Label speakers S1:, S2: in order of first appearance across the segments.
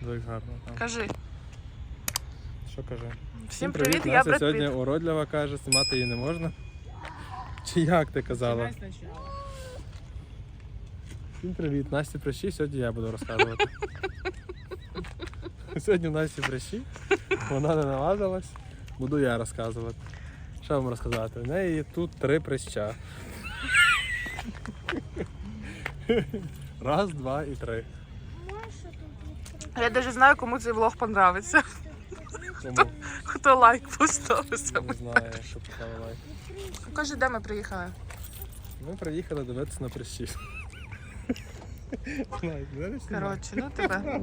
S1: Дуже гарно. Там.
S2: Кажи.
S1: Що каже?
S2: Всім привіт, я Бред
S1: сьогодні
S2: Піт.
S1: уродлива каже, знімати її не можна. Чи як ти казала? Всім привіт, Насті прищі, сьогодні я буду розказувати. Сьогодні в Насті прищі, вона не наважилась, буду я розказувати. Що вам розказати? У неї тут три прища. Раз, два і три.
S2: Я навіть знаю, кому цей влог понравиться.
S1: Хто,
S2: Хто лайк поставив
S1: не знаю, що поставив лайк.
S2: Кажи, де ми приїхали?
S1: Ми приїхали дивитися на прищів.
S2: Коротше, ну тебе.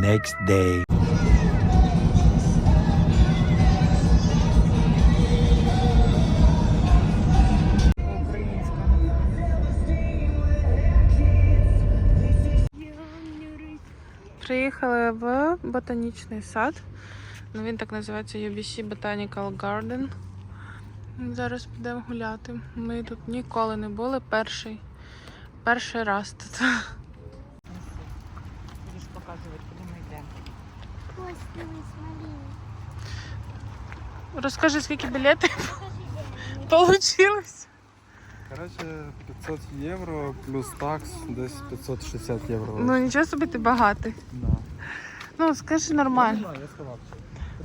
S3: Next day.
S2: Приїхали в ботанічний сад. Ну, він так називається UBC Botanical Garden. Зараз підемо гуляти. Ми тут ніколи не були. Перший, перший раз тут.
S4: Будеш показувати, куди ми йдемо.
S5: Костный, смотри.
S2: Розкажи, скільки білетів получилось?
S1: Коротше, 500 євро плюс такс десь 560 євро.
S2: Ну нічого собі ти багатий.
S1: да.
S2: Ну, скажи нормально.
S1: я сказав.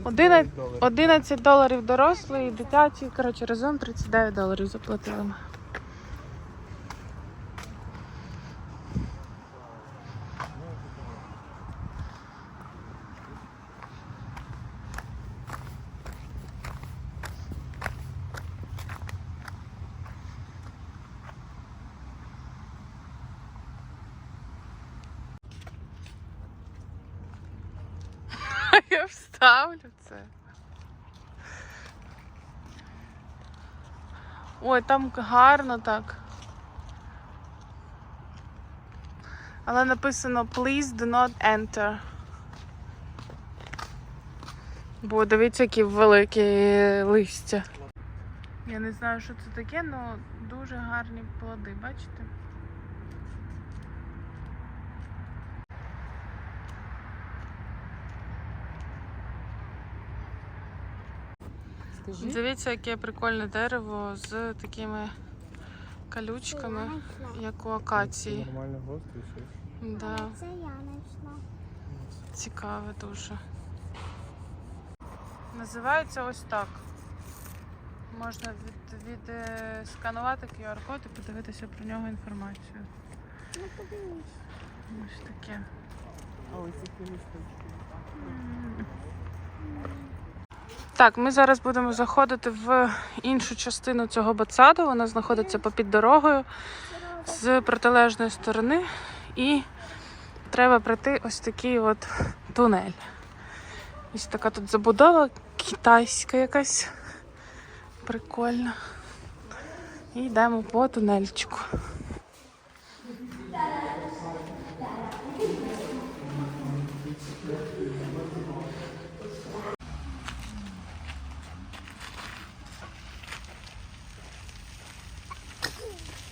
S2: 11,
S1: 39 доларів.
S2: 11 доларів дорослий, дитячий, коротше, разом 39 доларів заплатили. ми. Я вставлю це. Ой, там гарно так. Але написано Please do not enter. Бо дивіться, які великі листя. Я не знаю, що це таке, але дуже гарні плоди, бачите?
S4: Скажи.
S2: Дивіться, яке прикольне дерево з такими колючками, як у акації.
S1: Нормально щось.
S2: Да,
S5: Це я знайшла.
S2: цікаве дуже. Називається ось так. Можна від, від, е, сканувати QR-код і подивитися про нього інформацію.
S5: Ну подивись.
S2: Ось таке.
S1: А ось ці кілочки.
S2: Так, ми зараз будемо заходити в іншу частину цього ботсаду. Вона знаходиться попід дорогою з протилежної сторони. І треба пройти ось такий от тунель. Ось така тут забудова китайська якась. Прикольна. І йдемо по тунельчику.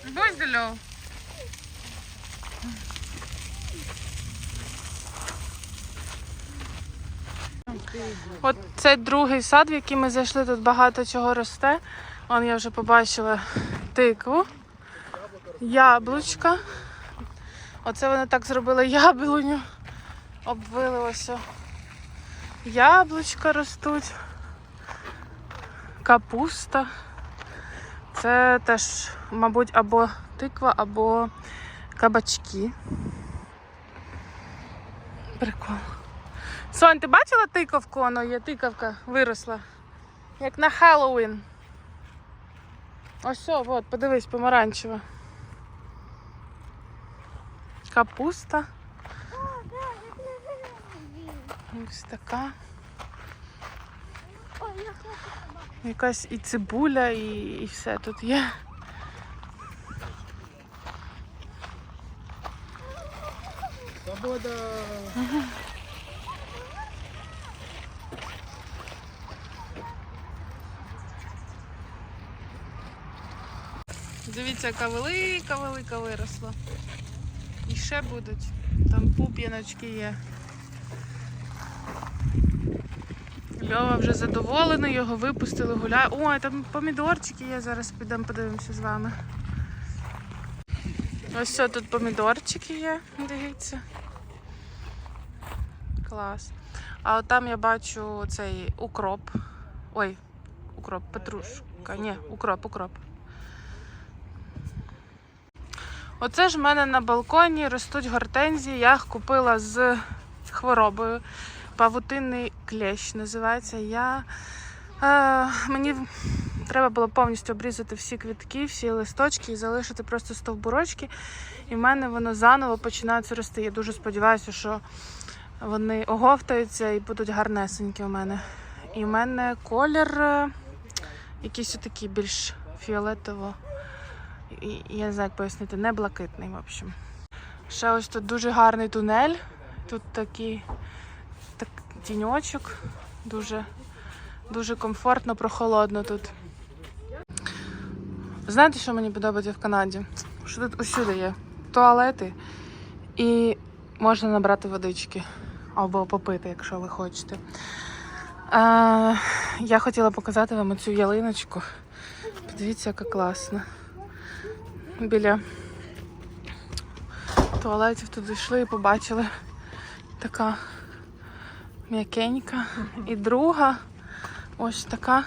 S2: Будь здоров. От це другий сад, в який ми зайшли, тут багато чого росте. Вон я вже побачила тикву, яблучка. Оце вони так зробили яблуню. Обвили. Яблучка ростуть. Капуста. Це теж, мабуть, або тиква, або кабачки. Прикол. Сонь, ти бачила тиковку? Воно є тиковка, виросла. Як на Хеллоуін. Ось все, от, подивись, помаранчева. Капуста. Ось така. Якась і цибуля, і, і все тут є.
S1: Свобода!
S2: Дивіться, яка велика, велика виросла. І ще будуть. Там пуп'яночки є. Льова вже задоволений, його випустили, гуляє. Ой, там помідорчики є, зараз підемо подивимося з вами. Ось все, тут помідорчики є, дивіться. Клас. А от там я бачу цей укроп. Ой, укроп, петрушка. Ні, укроп, укроп. Оце ж в мене на балконі ростуть гортензії. Я їх купила з хворобою. Павутинний клещ називається. Я, е, мені треба було повністю обрізати всі квітки, всі листочки і залишити просто стовбурочки. І в мене воно заново починається рости. Я дуже сподіваюся, що вони оговтаються і будуть гарнесенькі у мене. І в мене колір е, якийсь отакий більш фіолетово. І, я не знаю, як пояснити, не блакитний, в общем. Ще ось тут дуже гарний тунель. Тут такий так, тіньочок. Дуже, дуже комфортно, прохолодно тут. Знаєте, що мені подобається в Канаді? Що тут усюди є туалети і можна набрати водички або попити, якщо ви хочете. А, я хотіла показати вам цю ялиночку. Подивіться, яка класна. Біля туалетів тут зайшли і побачили така м'якенька. І друга ось така.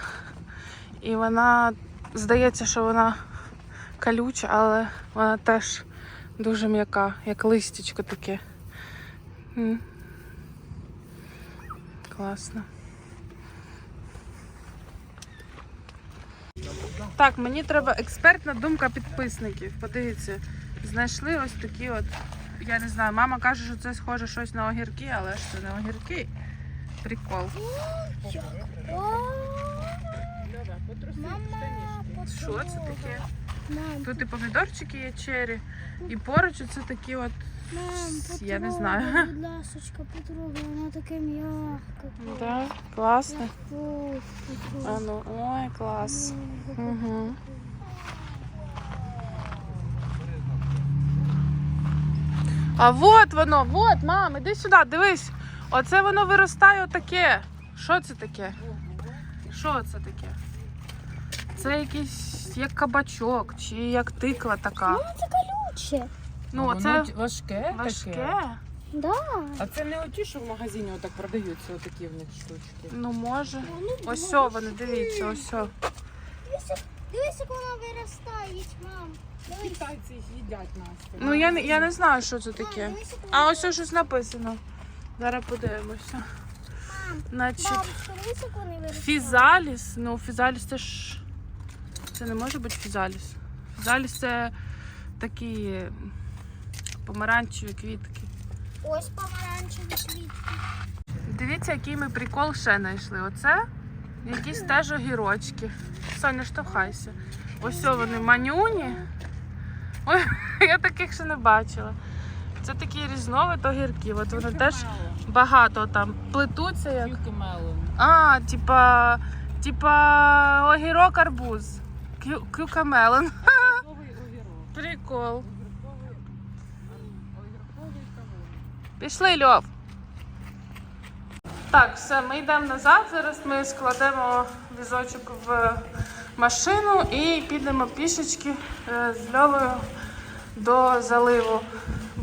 S2: І вона здається, що вона колюча, але вона теж дуже м'яка, як листячко таке. Класно. Так, мені треба експертна думка підписників. Подивіться, знайшли ось такі от. Я не знаю, мама каже, що це схоже щось на огірки, але ж це не огірки. Прикол.
S5: Мама,
S2: Що це таке?
S5: Мам,
S2: Тут і помідорчики є чері, і поруч це такі от.
S5: мам,
S2: Я не
S5: потрогай,
S2: знаю.
S5: Будь ласочка, потрогай, вона таке м'яке.
S2: Да, класно.
S5: Ой,
S2: А ну, ой, клас. Угу. А вот воно, вот, мам, іди сюди, дивись. Оце воно виростає отаке. Що це таке? Що це таке? Це якийсь як кабачок чи як тиква така.
S5: Мама, це колюче.
S2: Ну,
S4: Воно
S2: це
S4: т- важке,
S2: важке.
S4: таке.
S5: Да.
S4: А це не оті, що в магазині отак продаються, отакі в них штучки.
S2: Ну може.
S5: Вони
S2: Ось о, вони, дивіться, ось. о.
S5: Дивись, як вона виростає, мам. Дивись.
S4: Китайці їдять Настя.
S2: Ну я, не- я не знаю, що це таке. А ось о, щось написано. Зараз подивимося. Значить, фізаліс. Ну, фізаліс це ж. Це не може бути фізаліс. Фізаліс це такі помаранчеві квітки.
S5: Ось помаранчеві квітки.
S2: Дивіться, який ми прикол ще знайшли. Оце якісь теж огірочки. Соня, штовхайся. Ось вони манюні. Ой, я таких ще не бачила. Це такі різновид огірків. От вони теж багато там плетуться як.
S4: Кюкемелон.
S2: А, типа, типа огірок арбуз. Кю- Кюкамелон.
S4: Огірковий огірок.
S2: Прикол.
S4: Огірковий огірковий кавун.
S2: Пішли, Льов. Так, все, ми йдемо назад. Зараз ми складемо візочок в машину і підемо пішечки е, з Льовою до заливу.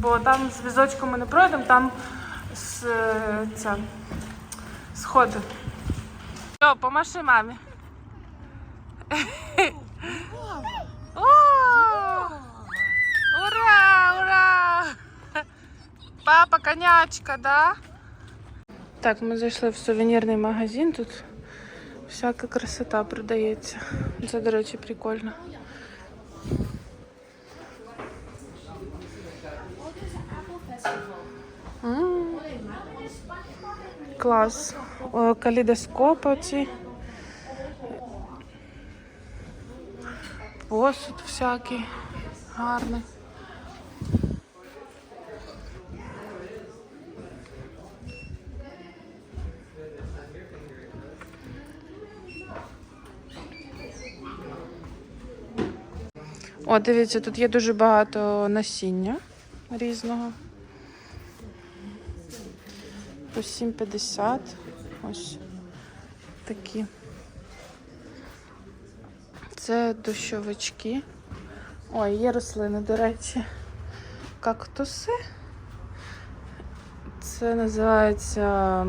S2: Бо там з візочком ми не пройдемо, там з, е, ця, сходи. Льов, помаши мамі. Ура! Ура! Папа, конячка, да? Так, ми зайшли в сувенірний магазин. Тут всяка красота продається. Це, до речі, прикольно. Клас. О, Калейдоскоп оці. Посуд всякий гарний. О, дивіться, тут є дуже багато насіння різного. По 7,50. Ось такі. Це дощовички. Ой, є рослини, до речі. Кактуси. Це називається.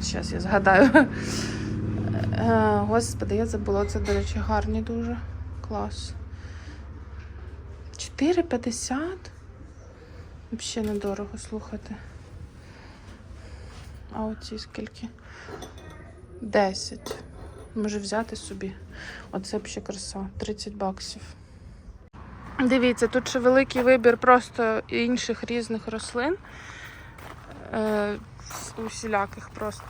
S2: Зараз я згадаю. Е, Господи, я забула, це, до речі, гарні дуже. Клас. 4,50? Взагалі недорого слухати. А оці скільки? 10. Може взяти собі. Оце взагалі краса. 30 баксів. Дивіться, тут ще великий вибір просто інших різних рослин. Е, усіляких просто.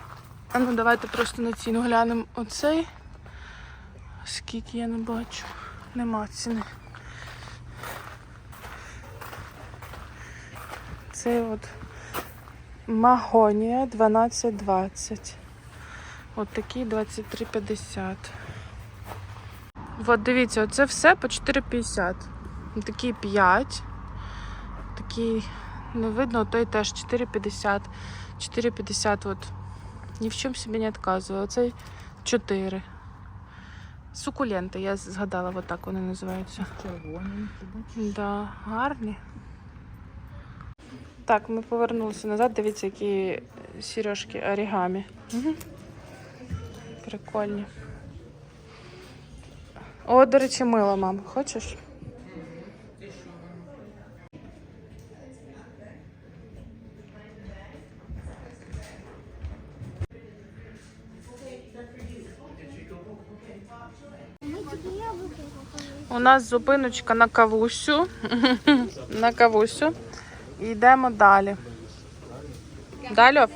S2: Ну давайте просто на ціну глянемо оцей. Скільки я не бачу. Нема ціни. Це от Магонія 12,20. От такий 23,50. От дивіться, оце все по 4,50. Такий 5. Такий не видно, той теж 4,50. 4,50 от. Ні в чому собі не відказую. Оцей 4. Сукуленти, я згадала, от так вони називаються.
S4: Червоні.
S2: Да, гарні. Так, ми повернулися назад. Дивіться, які сережки орігамі. Угу. Прикольні. О, до речі, мило, мам. Хочеш? У нас зупиночка на кавусю. на кавусю. І йдемо далі. Далі.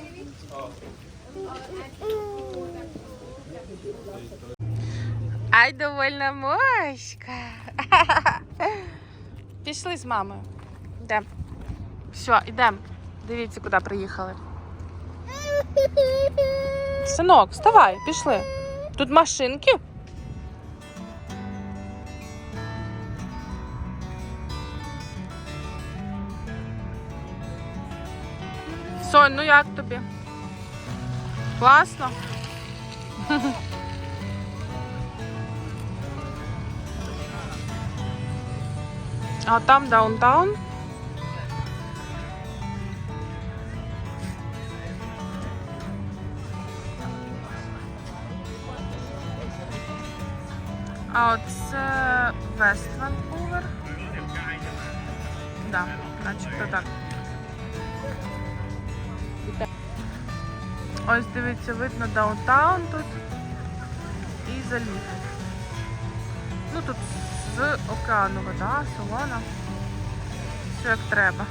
S2: Ай, довольна мошка. Пішли з мамою. Йдемо. Все, йдемо. Дивіться, куди приїхали. Синок, вставай, пішли. Тут машинки. Сонь, ну як тобі? Класно. А там даунтаун. А оце Вест Ванкувер. Да, начебто так. Ось дивіться, видно даунтаун тут і заліт. Ну тут з океану вода, солона. Все як треба.